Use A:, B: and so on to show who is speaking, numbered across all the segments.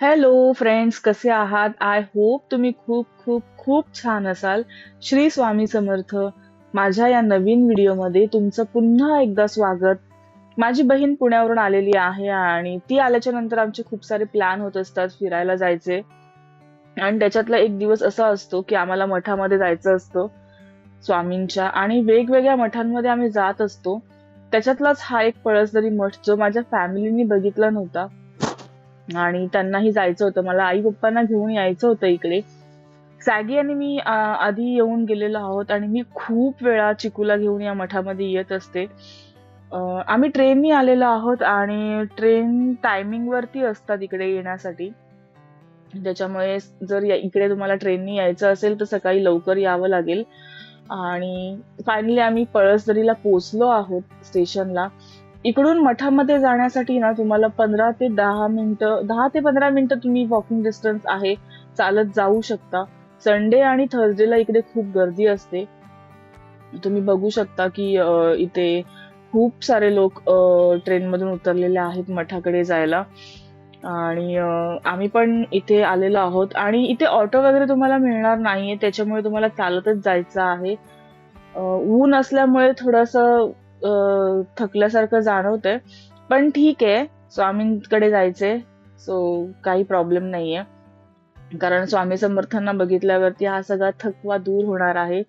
A: Hello friends कसे आहात? I hope तुम्ही खूप खूप खूप छान असाल. श्री स्वामी समर्थ माझ्या या नवीन व्हिडिओमध्ये तुमचं पुन्हा एकदा स्वागत. माझी बहीण पुण्यावरून आलेली आहे आणि ती आल्याच्यानंतर आमचे खूप सारे प्लॅन होत असतात फिरायला जायचे. आणि त्याच्यातला एक दिवस असा असतो की आम्हाला मठामध्ये जायचं असतं स्वामींच्या आणि वेगवेगळ्या मठांमध्ये आम्ही जात असतो. त्याच्यातलाच हा एक पळसदरी मठ जो माझ्या फॅमिलीनी बघितला नव्हता. आणि त्यांनाही जायचं होतं. मला आई पप्पांना घेऊन यायचं होतं इकडे. सॅगी आणि मी आधी येऊन गेलेलो आहोत आणि मी खूप वेळा चिकूला घेऊन या मठामध्ये येत असते. आम्ही ट्रेननी आलेलो आहोत आणि ट्रेन टायमिंग वरती असतात इकडे येण्यासाठी. त्याच्यामुळे जर इकडे तुम्हाला ट्रेननी यायचं असेल तर सकाळी लवकर यावं लागेल. आणि फायनली आम्ही पळसदरीला पोचलो आहोत स्टेशनला. इकडून मठामध्ये जाण्यासाठी ना तुम्हाला पंधरा ते दहा मिनिटं दहा ते पंधरा मिनिटं तुम्ही वॉकिंग डिस्टन्स आहे चालत जाऊ शकता. संडे आणि थर्सडेला इकडे खूप गर्दी असते. तुम्ही बघू शकता की इथे खूप सारे लोक ट्रेनमधून उतरलेले आहेत मठाकडे जायला. आणि आम्ही पण इथे आलेलो आहोत. आणि इथे ऑटो वगैरे तुम्हाला मिळणार नाहीये त्याच्यामुळे तुम्हाला चालतच जायचं आहे. ऊन असल्यामुळे थोडस थकल्यासारखं जाणवतंय. पण ठीक आहे. स्वामींकडे जायचंय. सो काही प्रॉब्लेम नाहीये. कारण स्वामी समर्थांना बघितल्यावरती हा सगळा थकवा दूर होणार आहे.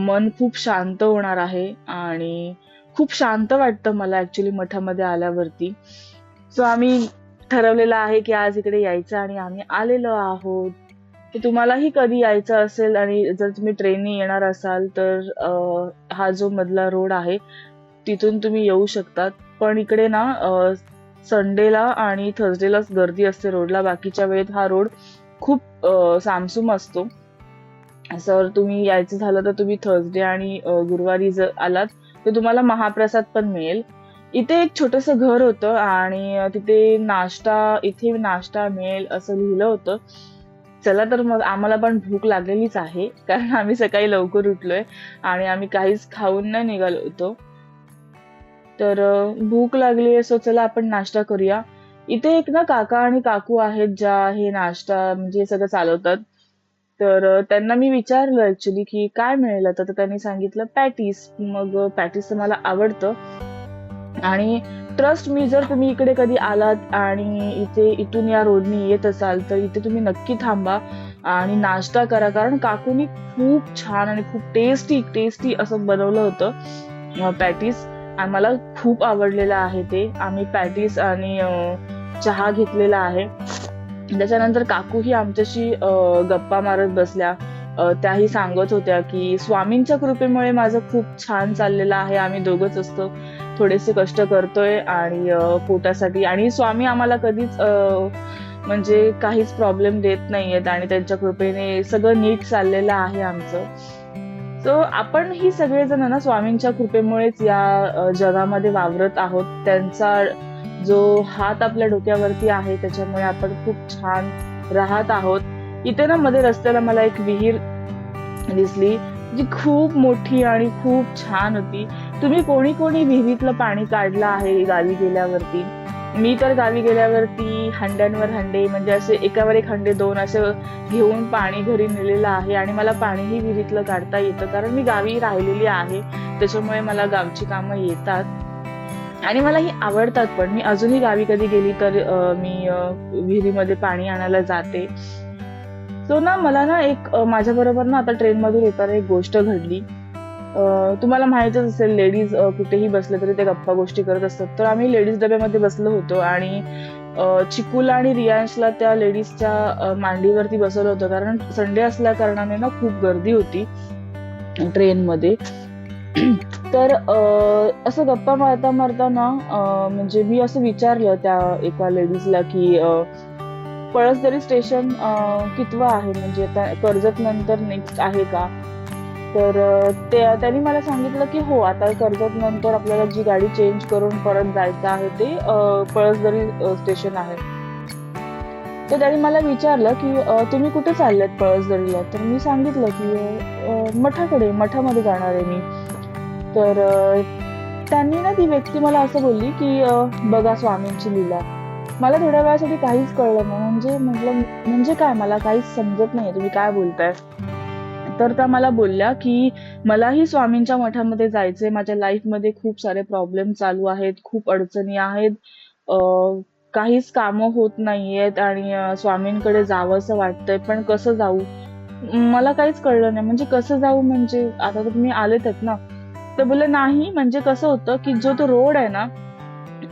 A: मन खूप शांत होणार आहे आणि खूप शांत वाटतं मला ऍक्च्युली मठामध्ये आल्यावरती. सो आम्ही ठरवलेलं आहे की आज इकडे यायचं आणि आम्ही आलेलो आहोत. तर तुम्हालाही कधी यायचं असेल आणि जर तुम्ही ट्रेनने येणार असाल तर हा जो मधला रोड आहे तिथून तुम्ही येऊ शकतात. पण इकडे ना संडेला आणि थर्सडेलाच गर्दी असते रोडला. बाकीच्या वेळेत हा रोड खूप सामसूम असतो. सर तुम्ही यायचं झालं तर तुम्ही थर्सडे आणि गुरुवारी जर आलात तर तुम्हाला महाप्रसाद पण मिळेल. इथे एक छोटस घर होतं आणि तिथे नाश्ता इथे नाश्ता मिळेल असं लिहिलं होतं. चला तर मग आम्हाला पण भूक लागलेलीच आहे कारण आम्ही सकाळी लवकर उठलोय आणि आम्ही काहीच खाऊन नाही निघालो होतो. तर भूक लागली असं चला आपण नाश्ता करूया. इथे एक ना काका आणि काकू आहेत ज्या हे नाश्ता म्हणजे हे सगळं चालवतात. तर त्यांना मी विचारलं ऍक्च्युली की काय मिळेल आता? तर त्यांनी सांगितलं पॅटीस. मग पॅटीस तर मला आवडतं. आणि ट्रस्ट मी जर तुम्ही इकडे कधी आलात आणि इथे इथून या रोडनी येत असाल तर इथे तुम्ही नक्की थांबा आणि नाश्ता करा. कारण काकूनी खूप छान आणि खूप टेस्टी टेस्टी असं बनवलं होतं पॅटीस. आम्हाला खूप आवडलेलं आहे ते. आम्ही पॅटीस आणि चहा घेतलेला आहे. त्याच्यानंतर काकूही आमच्याशी गप्पा मारत बसल्या. त्याही सांगत होत्या की स्वामींच्या कृपेमुळे माझं खूप छान चाललेलं आहे. आम्ही दोघच असतो. थोडेसे कष्ट करतोय आणि पोटासाठी. आणि स्वामी आम्हाला कधीच म्हणजे काहीच प्रॉब्लेम देत नाहीयेत आणि त्यांच्या कृपेने सगळं नीट चाललेलं आहे आमचं. तर आपण ही सगळेजण ना स्वामींच्या कृपेमुळेच या जगामध्ये वावरत आहोत. त्यांचा जो हात आपल्या डोक्यावरती आहे त्याच्यामुळे आपण खूप छान राहत आहोत. इथे ना मध्ये रस्त्याला मला एक विहीर दिसली जी खूप मोठी आणि खूप छान होती. तुम्ही कोणी कोणी विहिरीतलं पाणी काढलं आहे गावी गेल्यावरती? मी तर गावी गेल्यावरती हंड्यांवर हंडे म्हणजे असे एकावर एक हंडे दोन असं घेऊन पाणी घरी नेलेलं आहे आणि मला पाणीही विहिरीतलं काढता येतं कारण मी गावी राहिलेली आहे. त्याच्यामुळे मला गावची कामं येतात. आणि मला ही आवडतात पण. मी अजूनही गावी कधी गेली तर मी विहिरीमध्ये पाणी आणायला जाते. सो ना मला ना एक माझ्याबरोबर ना आता ट्रेनमधून येताना एक गोष्ट घडली. तुम्हाला माहितच असेल लेडीज कुठेही बसले तरी ते गप्पा गोष्टी करत असतात. तर आम्ही लेडीज डब्यामध्ये बसलो होतो आणि अं, चिकूला आणि रियांशला त्या लेडीजच्या मांडीवरती बसवलं होतं. कारण संडे असल्या कारणाने ना खूप गर्दी होती ट्रेनमध्ये. तर असं गप्पा मारता मारता ना म्हणजे मी असं विचारलं त्या एका लेडीजला की पळसदरी स्टेशन कितवा आहे? म्हणजे आता कर्जत नंतर नेक्स्ट आहे का? तर ते त्यांनी मला सांगितलं की हो आता कर्जत नंतर आपल्याला जी गाडी चेंज करून परत जायचं आहे ते पळसदरी स्टेशन आहे. तर त्यांनी मला विचारलं की तुम्ही कुठे चाललेत पळसदरीला? तर मी सांगितलं की मठाकडे मठामध्ये जाणार आहे मी. तर त्यांनी ना ती व्यक्ती मला असं बोलली की बघा स्वामींची लीला. मला थोड्या वेळासाठी काहीच कळलं नाही. म्हणजे म्हटलं म्हणजे काय? मला काहीच समजत नाही तुम्ही काय बोलताय? तर त्या मला बोलल्या की मलाही स्वामींच्या मठामध्ये जायचंय. माझ्या लाईफमध्ये खूप सारे प्रॉब्लेम चालू आहेत खूप अडचणी आहेत. काहीच कामं होत नाहीयेत आणि स्वामींकडे जावं असं वाटतंय. पण कसं जाऊ? मला काहीच कळलं नाही. म्हणजे कसं जाऊ म्हणजे? आता तुम्ही आलेत आहेत ना? तर बोलले नाही म्हणजे कसं होतं की जो तो रोड आहे ना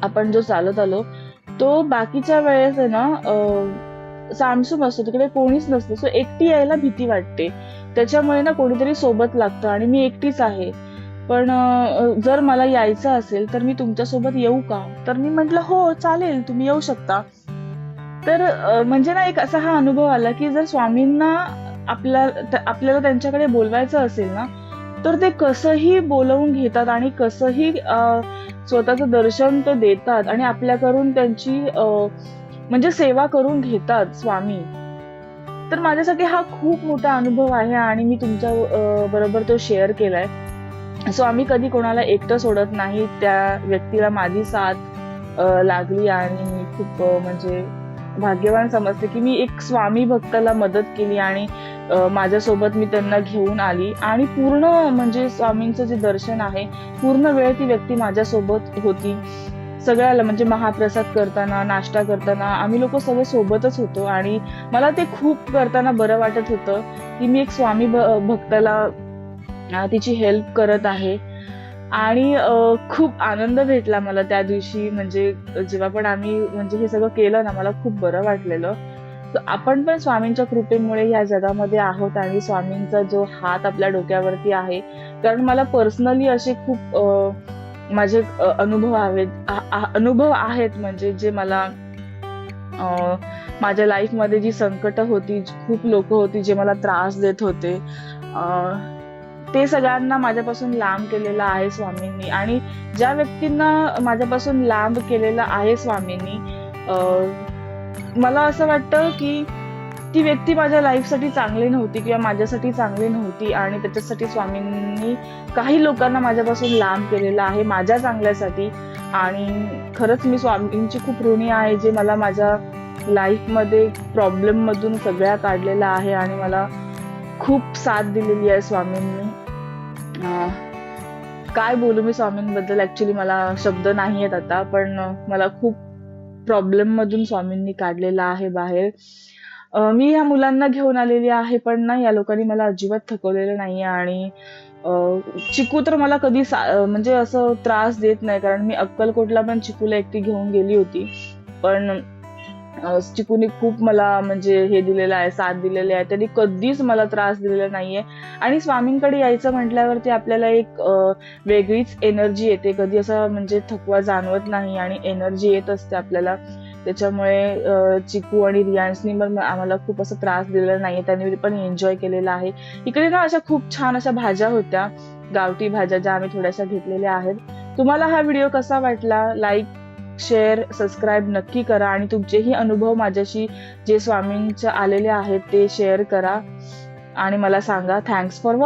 A: आपण जो चालत आलो तो बाकीच्या वेळेस आहे ना सामसूम असतो. तिकडे कोणीच नसतं. सो एकटी यायला भीती वाटते. त्याच्यामुळे ना कोणीतरी सोबत लागतं आणि मी एकटीच आहे. पण जर मला यायचं असेल तर मी तुमच्यासोबत येऊ का? तर मी म्हटलं हो चालेल तुम्ही येऊ शकता. तर म्हणजे ना एक असा हा अनुभव आला की जर स्वामींना आपल्या आपल्याला त्यांच्याकडे बोलवायचं असेल ना तर ते कसंही बोलवून घेतात आणि कसंही स्वतःचं दर्शन ते देतात आणि आपल्याकडून त्यांची म्हणजे सेवा करून घेतात स्वामी. तर माझ्यासाठी हा खूप मोठा अनुभव आहे आणि मी तुमच्या बरोबर तो शेअर केलाय. सो आम्ही कधी कोणाला एकटं सोडत नाही त्या व्यक्तीला माझी साथ लागली आणि मी खूप म्हणजे भाग्यवान समजते की मी एक स्वामी भक्ताला मदत केली आणि माझ्यासोबत मी त्यांना घेऊन आली. आणि पूर्ण म्हणजे स्वामींचं जे दर्शन आहे पूर्ण वेळ ती व्यक्ती माझ्यासोबत होती. सगळ्याला म्हणजे महाप्रसाद करताना नाश्ता करताना आम्ही लोक सगळे सोबतच होतो. आणि मला ते खूप करताना बरं वाटत होतं की मी एक स्वामी भक्ताला तिची हेल्प करत आहे. आणि खूप आनंद भेटला मला त्या दिवशी. म्हणजे जेव्हा पण आम्ही म्हणजे हे सगळं केलं ना मला खूप बरं वाटलेलं. आपण पण स्वामींच्या कृपेमुळे या जगामध्ये आहोत आणि स्वामींचा जो हात आपल्या डोक्यावरती आहे. कारण मला पर्सनली असे खूप माझे अनुभव आहेत. अनुभव आहेत म्हणजे जे मला माझ्या लाईफमध्ये जी संकट होती खूप लोक होती जे मला त्रास देत होते. ते सगळ्यांना माझ्यापासून लांब केलेलं आहे स्वामींनी. आणि ज्या व्यक्तींना माझ्यापासून लांब केलेलं आहे स्वामींनी मला असं वाटतं की ती व्यक्ती माझ्या लाईफसाठी चांगली नव्हती किंवा माझ्यासाठी चांगली नव्हती आणि त्याच्यासाठी स्वामींनी काही लोकांना माझ्यापासून लांब केलेलं आहे माझ्या चांगल्यासाठी. आणि खरंच मी स्वामींची खूप ऋणी आहे जे मला माझ्या लाईफमध्ये प्रॉब्लेममधून सगळ्या काढलेला आहे आणि मला खूप साथ दिलेली आहे स्वामींनी. काय बोलू मी स्वामींबद्दल? ऍक्च्युली मला शब्द नाही आहेत आता पण मला खूप प्रॉब्लेममधून स्वामींनी काढलेला आहे बाहेर. मी ह्या मुलांना घेऊन आलेली आहे पण ना या लोकांनी मला अजिबात थकवलेलं नाहीये आणि चिकू तर मला कधी सा- म्हणजे असं त्रास देत नाही कारण मी अक्कलकोटला पण चिकूला एकटी घेऊन गेली होती. पण चिकूने खूप मला म्हणजे हे दिलेलं आहे साथ दिलेली आहे. त्यांनी कधीच मला त्रास दिलेला नाहीये. आणि स्वामींकडे यायचं म्हटल्यावरती आपल्याला एक वेगळीच एनर्जी येते. कधी असं म्हणजे थकवा जाणवत नाही आणि एनर्जी येत असते आपल्याला. त्याच्यामुळे चिकू आणि रियांशनी पण आम्हाला खूप असं त्रास दिलेला नाहीये. त्यांनी पण एन्जॉय केलेला आहे. इकडे ना अशा खूप छान अशा भाज्या होत्या गावठी भाज्या ज्या आम्ही थोड्याशा घेतलेल्या आहेत. तुम्हाला हा व्हिडिओ कसा वाटला? लाईक शेअर सबस्क्राईब नक्की करा आणि तुमचेही अनुभव माझ्याशी जे स्वामींचे आलेले आहेत ते शेअर करा. आणि मला सांगा थँक्स फॉर